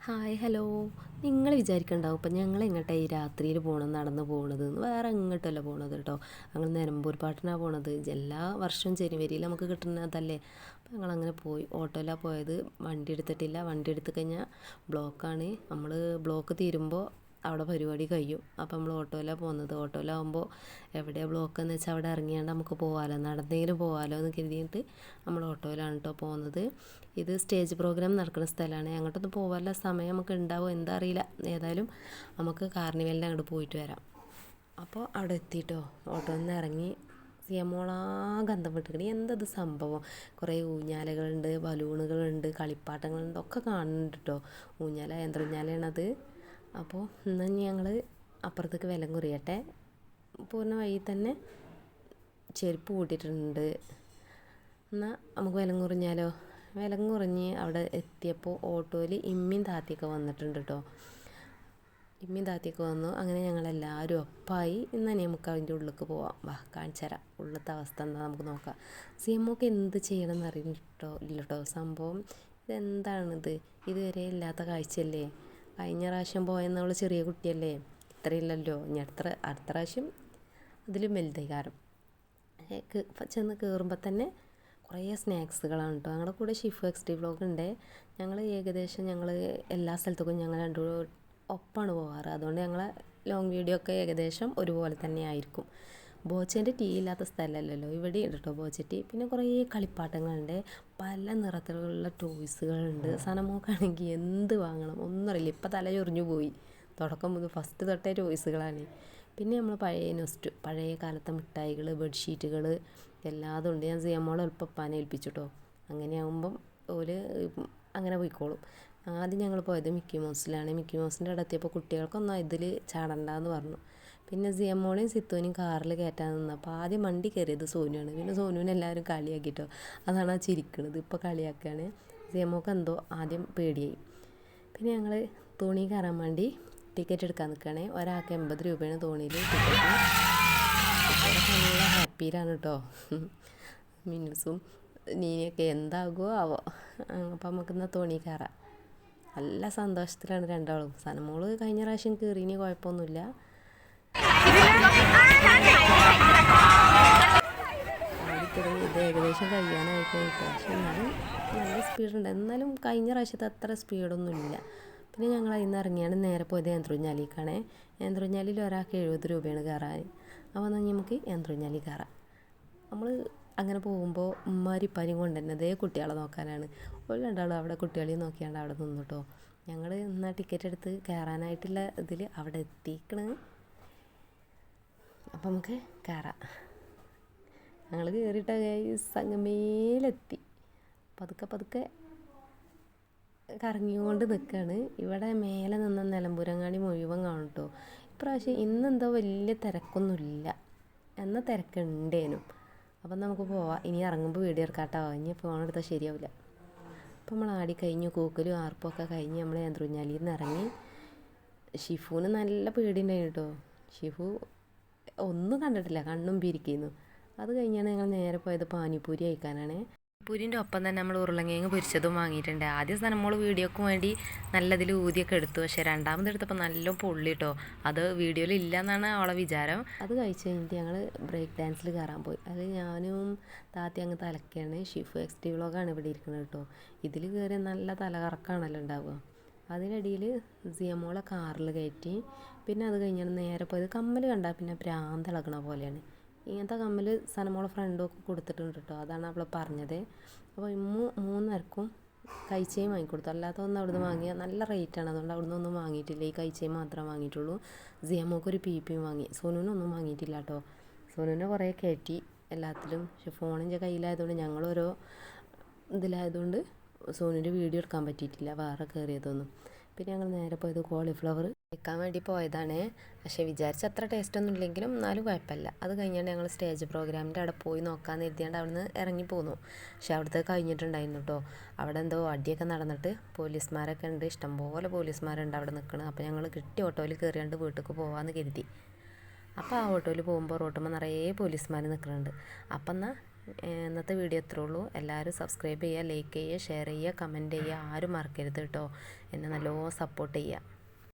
Hi hello. നിങ്ങൾ വിചാരിക്കണ്ടാവും ഇപ്പം ഞങ്ങൾ എങ്ങോട്ടാ ഈ രാത്രിയിൽ പോകണം നടന്ന് പോകണത് വേറെ എങ്ങോട്ടല്ല പോകണത് കേട്ടോ. ഞങ്ങൾ നിലമ്പൂർ പാട്ടിനാണ് പോണത്. എല്ലാ വർഷവും ജനുവരിയിൽ നമുക്ക് കിട്ടുന്നതല്ലേ? അപ്പം ഞങ്ങൾ അങ്ങനെ പോയി. ഓട്ടോയിലാണ് പോയത്. വണ്ടി എടുത്തിട്ടില്ല. വണ്ടി എടുത്തു കഴിഞ്ഞാൽ ബ്ലോക്കാണ്. നമ്മൾ ബ്ലോക്ക് തീരുമ്പോൾ അവിടെ പരിപാടി കഴിയും. അപ്പം നമ്മൾ ഓട്ടോയിലാണ് പോകുന്നത്. ഓട്ടോയിലാകുമ്പോൾ എവിടെയാണ് ബ്ലോക്ക് എന്ന് വെച്ചാൽ അവിടെ ഇറങ്ങിയാണ്ട് നമുക്ക് പോകാമല്ലോ നടന്നെങ്കിലും പോകാമല്ലോ എന്ന് കരുതിയിട്ട് നമ്മൾ ഓട്ടോയിലാണ് കേട്ടോ പോകുന്നത്. ഇത് സ്റ്റേജ് പ്രോഗ്രാം നടക്കുന്ന സ്ഥലമാണ്. അങ്ങോട്ടൊന്നും പോകാനുള്ള സമയം നമുക്ക് ഉണ്ടാവുമോ എന്താ അറിയില്ല. ഏതായാലും നമുക്ക് കാർണിവലിന്റെ അങ്ങോട്ട് പോയിട്ട് വരാം. അപ്പോൾ അവിടെ എത്തിയിട്ടോ ഓട്ടോയിൽ നിന്ന് ഇറങ്ങി സിയമോളാകെ ഗന്ധം വിട്ടിക്കണി എന്തത് സംഭവം? കുറേ ഊഞ്ഞാലകളുണ്ട് ബലൂണുകളുണ്ട് കളിപ്പാട്ടങ്ങളുണ്ട് ഒക്കെ കാണുന്നുണ്ട് കേട്ടോ. ഊഞ്ഞാല യന്ത്രൂഞ്ഞാലയാണത് അപ്പോൾ ഇന്ന് ഞങ്ങൾ അപ്പുറത്തേക്ക് വിലം കുറിയട്ടെ. പോകുന്ന വഴി തന്നെ ചെരുപ്പ് കൂട്ടിയിട്ടുണ്ട്. എന്നാൽ നമുക്ക് വിലം കുറിഞ്ഞാലോ? വിലം കുറിഞ്ഞ് അവിടെ എത്തിയപ്പോൾ ഓട്ടോയിൽ ഇമ്മിയും താത്തിയൊക്കെ വന്നിട്ടുണ്ട് കേട്ടോ. ഇമ്മിയും താത്തിയൊക്കെ വന്നു. അങ്ങനെ ഞങ്ങളെല്ലാവരും ഒപ്പായി എന്നാൽ നമുക്ക് അതിന്റെ ഉള്ളിലേക്ക് പോവാം. വാ കാണിച്ചു തരാം. ഉള്ളത്തെ അവസ്ഥ എന്താ നമുക്ക് നോക്കാം. സി എം ഒക്കെ എന്ത് ചെയ്യണം എന്ന് അറിയിട്ടോ ഇല്ല കേട്ടോ സംഭവം ഇതെന്താണിത്? ഇതുവരെ ഇല്ലാത്ത കാഴ്ചയല്ലേ? കഴിഞ്ഞ പ്രാവശ്യം പോയെന്ന് അവൾ ചെറിയ കുട്ടിയല്ലേ? ഇത്രയില്ലല്ലോ. ഇനി അടുത്ത അടുത്ത പ്രാവശ്യം അതിലും വലുതായി കാരണം ചെന്ന് കയറുമ്പോൾ തന്നെ കുറേ സ്നാക്സുകളാണ് കേട്ടോ ഞങ്ങളുടെ കൂടെ ഷിഫു എക്സ്റ്റി വ്ളോഗ് ഉണ്ട് ഞങ്ങൾ ഏകദേശം ഞങ്ങൾ എല്ലാ സ്ഥലത്തേക്കും ഞങ്ങൾ രണ്ടു ഒപ്പമാണ് പോകാറ് അതുകൊണ്ട് ഞങ്ങളെ ലോങ് വീഡിയോ ഒക്കെ ഏകദേശം ഒരുപോലെ തന്നെ ആയിരിക്കും. ബോച്ചേന്റെ ടീ ഇല്ലാത്ത സ്ഥലമല്ലല്ലോ ഇവിടെ ഉണ്ട് കേട്ടോ ബോച്ച ടീ പിന്നെ കുറേ കളിപ്പാട്ടങ്ങളുണ്ട്. പല നിറത്തിലുള്ള ടോയ്സുകളുണ്ട്. സനമോക്കാണെങ്കിൽ എന്ത് വാങ്ങണം? ഒന്നറിയില്ല അറിയില്ല. ഇപ്പം തല ചൊറിഞ്ഞു പോയി. തുടക്കം മുതൽ ഫസ്റ്റ് തൊട്ടേ ടോയ്സുകളാണ്. പിന്നെ നമ്മൾ പഴയ നൊസ്റ്റ് പഴയ കാലത്തെ മിഠായികൾ ബെഡ്ഷീറ്റുകൾ എല്ലാതും ഉണ്ട്. ഞാൻ സിയമ്മോളെ എളുപ്പപ്പാനെ ഏൽപ്പിച്ചു കേട്ടോ അങ്ങനെയാകുമ്പം ഓൽ അങ്ങനെ പോയിക്കോളും. ആദ്യം ഞങ്ങൾ പോയത് മിക്കി മൗസിലാണ്. മിക്കി മൗസിന്റെ അവിടെ എത്തിയപ്പോൾ കുട്ടികൾക്കൊന്നും ഇതിൽ ചാടണ്ടെന്ന് പറഞ്ഞു. പിന്നെ സിയമ്മോളെയും സിത്തോനെയും കാറിൽ കയറ്റാൻ നിന്നപ്പോൾ ആദ്യം വണ്ടി കയറിയത് സോനുവാണ്. പിന്നെ സോനുവിനെ എല്ലാവരും കളിയാക്കിയിട്ടോ അതാണ് ആ ചിരിക്കണത്. ഇപ്പോൾ കളിയാക്കുകയാണ്. സിയമ്മോക്ക് എന്തോ ആദ്യം പേടിയായി. പിന്നെ ഞങ്ങൾ തോണി കയറാൻ വേണ്ടി ടിക്കറ്റ് എടുക്കാൻ നിൽക്കുകയാണെ. ഒരാൾക്ക് എൺപത് രൂപയാണ് തോണിയിൽ ടിക്കറ്റ്. നല്ല ഹാപ്പിയിലാണ് കേട്ടോ. മിനുസും നീനൊക്കെ എന്താകുമോ ആവോ. അപ്പം നമുക്കിന്ന് തോണി കയറാം. നല്ല സന്തോഷത്തിലാണ് രണ്ടാളും. സനമോൾ കഴിഞ്ഞ പ്രാവശ്യം കയറിയിനി കുഴപ്പമൊന്നുമില്ല. ഇത് ഏകദേശം കഴിയാനായിട്ട് പക്ഷെ എന്നാലും നല്ല സ്പീഡുണ്ട് എന്നാലും കഴിഞ്ഞ പ്രാവശ്യത്തെ അത്ര സ്പീഡൊന്നും ഇല്ല. പിന്നെ ഞങ്ങൾ അതിൽ നിന്ന് ഇറങ്ങിയാണ് നേരെ പോയത് യന്ത്രുഞ്ഞാലിക്കാണേ യന്ത്രുഞ്ഞാലിൽ ഒരാൾക്ക് എഴുപത് രൂപയാണ് കയറാൻ. അപ്പോൾ എന്നാൽ നമുക്ക് യന്ത്രുഞ്ഞാലി കയറാം. നമ്മൾ അങ്ങനെ പോകുമ്പോൾ ഉമ്മാരിപ്പാനും കൊണ്ടുവരുന്നതേ കുട്ടികളെ നോക്കാനാണ്. ഒരു രണ്ടാളും അവിടെ കുട്ടികളെ നോക്കിയാണ്ട് അവിടെ നിന്നിട്ടോ ഞങ്ങൾ എന്നാൽ ടിക്കറ്റ് എടുത്ത് കയറാനായിട്ടുള്ള ഇതിൽ അവിടെ എത്തിക്കണ്. അപ്പം നമുക്ക് കയറാം ഞങ്ങൾ കയറിയിട്ട് സംഗമേലെത്തി പതുക്കെ പതുക്കെ കറങ്ങിക്കൊണ്ട് നിൽക്കുകയാണ് ഇവിടെ മേലെ നിന്ന നിലമ്പൂരങ്ങാടി മുഴുവൻ കാണും കേട്ടോ ഇപ്രാവശ്യം ഇന്നെന്തോ വലിയ തിരക്കൊന്നുമില്ല. എന്നാൽ തിരക്കുണ്ടേനും. അപ്പം നമുക്ക് പോവാം. ഇനി ഇറങ്ങുമ്പോൾ വീഡിയോ എടുക്കാട്ടോ. ഇനി ഫോൺ എടുത്താൽ ശരിയാവില്ല അപ്പം നമ്മൾ ആടി കഴിഞ്ഞു കൂക്കലും ആർപ്പും ഒക്കെ കഴിഞ്ഞ് നമ്മൾ യന്ത്രുഞ്ഞാലിയിൽ നിന്ന് ഇറങ്ങി. ഷിഫുവിന് നല്ല പേടിയുണ്ടായിരുന്നു കേട്ടോ ഷിഫു ഒന്നും കണ്ടിട്ടില്ല. കണ്ണും പിരിക്കുന്നു. അത് കഴിഞ്ഞാണ് ഞങ്ങൾ നേരെ പോയത് പാനിപ്പൂരി കഴിക്കാനാണ്. പൂരിന്റെ ഒപ്പം തന്നെ നമ്മൾ ഉരുളങ്കിഴങ്ങ് പൊരിച്ചതും വാങ്ങിയിട്ടുണ്ട്. ആദ്യം നമ്മൾ വീഡിയോക്ക് വേണ്ടി നല്ലതിൽ ഊതിയൊക്കെ എടുത്തു. പക്ഷേ രണ്ടാമത് എടുത്തപ്പോൾ നല്ല പൊള്ളി കേട്ടോ അത് വീഡിയോയിൽ ഇല്ല എന്നാണ് അവളെ വിചാരം. അത് കഴിച്ച് കഴിഞ്ഞിട്ട് ഞങ്ങൾ ബ്രേക്ക് ഡാൻസിൽ കയറാൻ പോയി. അത് ഞാനും താത്തി അങ്ങ് തലക്കാണ്. ഷിഫു എക്സ് ടി വ്ളോഗാണ് ഇവിടെ ഇരിക്കുന്നത് കേട്ടോ ഇതിൽ കയറി നല്ല തലകറക്കാണല്ലോ ഉണ്ടാവുക. അതിനിടയിൽ സിയമോളെ കാറിൽ കയറ്റി. പിന്നെ അത് കഴിഞ്ഞാൽ നേരെ പോയത് കമ്മൽ കണ്ടാൽ പിന്നെ ഭ്രാന്തിളകണ പോലെയാണ്. ഇങ്ങനത്തെ കമ്മൽ സനമോളെ ഫ്രണ്ടൊക്കെ കൊടുത്തിട്ടുണ്ട് കേട്ടോ അതാണ് അവൾ പറഞ്ഞത്. അപ്പോൾ ഇമ്മു മൂന്നരക്കും കൈച്ചയും വാങ്ങിക്കൊടുത്തു. അല്ലാത്ത ഒന്നും അവിടുന്ന് വാങ്ങിയ നല്ല റേറ്റാണ് അതുകൊണ്ട് അവിടുന്ന് ഒന്നും വാങ്ങിയിട്ടില്ല. ഈ കൈച്ചയും മാത്രമേ വാങ്ങിയിട്ടുള്ളൂ. സിയമോക്ക് ഒരു പി പിയും വാങ്ങി സോനുവിനൊന്നും വാങ്ങിയിട്ടില്ല കേട്ടോ സോനുവിനെ കുറേ കയറ്റി എല്ലാത്തിലും. പക്ഷെ ഫോണിന്റെ കയ്യിലായതുകൊണ്ട് ഞങ്ങളോരോ ഇതിലായതുകൊണ്ട് സോനുവിന്റെ വീഡിയോ എടുക്കാൻ പറ്റിയിട്ടില്ല വേറെ കയറിയതൊന്നും. പിന്നെ ഞങ്ങൾ നേരെ പോയത് കോളിഫ്ലവർ കഴിക്കാൻ വേണ്ടി പോയതാണ്. പക്ഷേ വിചാരിച്ച അത്ര ടേസ്റ്റ് ഒന്നും ഇല്ലെങ്കിലും എന്നാലും കുഴപ്പമില്ല. അത് കഴിഞ്ഞാണ്ട് ഞങ്ങൾ സ്റ്റേജ് പ്രോഗ്രാമിന്റെ അവിടെ പോയി നോക്കാമെന്ന് എഴുതിയാണ്ട് അവിടെ നിന്ന് ഇറങ്ങി പോന്നു. പക്ഷേ അവിടുത്തെ കഴിഞ്ഞിട്ടുണ്ടായിരുന്നു കേട്ടോ അവിടെ എന്തോ അടിയൊക്കെ നടന്നിട്ട് പോലീസ്മാരൊക്കെ ഉണ്ട്. ഇഷ്ടംപോലെ പോലീസുമാരുണ്ട് അവിടെ നിൽക്കുന്നത് അപ്പോൾ ഞങ്ങൾ കിട്ടിയ ഓട്ടോയിൽ കയറിയാണ്ട് വീട്ടിലേക്ക് പോകാമെന്ന് കരുതി. അപ്പോൾ ആ ഓട്ടോയിൽ പോകുമ്പോൾ റോട്ടുമ്പോൾ നിറയെ പോലീസുമാർ നിൽക്കുന്നുണ്ട് അപ്പം എന്നാൽ ഇന്നത്തെ വീഡിയോ ഇത്രേ ഉള്ളൂ. എല്ലാവരും സബ്സ്ക്രൈബ് ചെയ്യുക ലൈക്ക് ചെയ്യുക ഷെയർ ചെയ്യുക കമന്റ് ചെയ്യുക ആരും മറക്കരുത് കേട്ടോ. എന്നെ നല്ലോ സപ്പോർട്ട് ചെയ്യുക.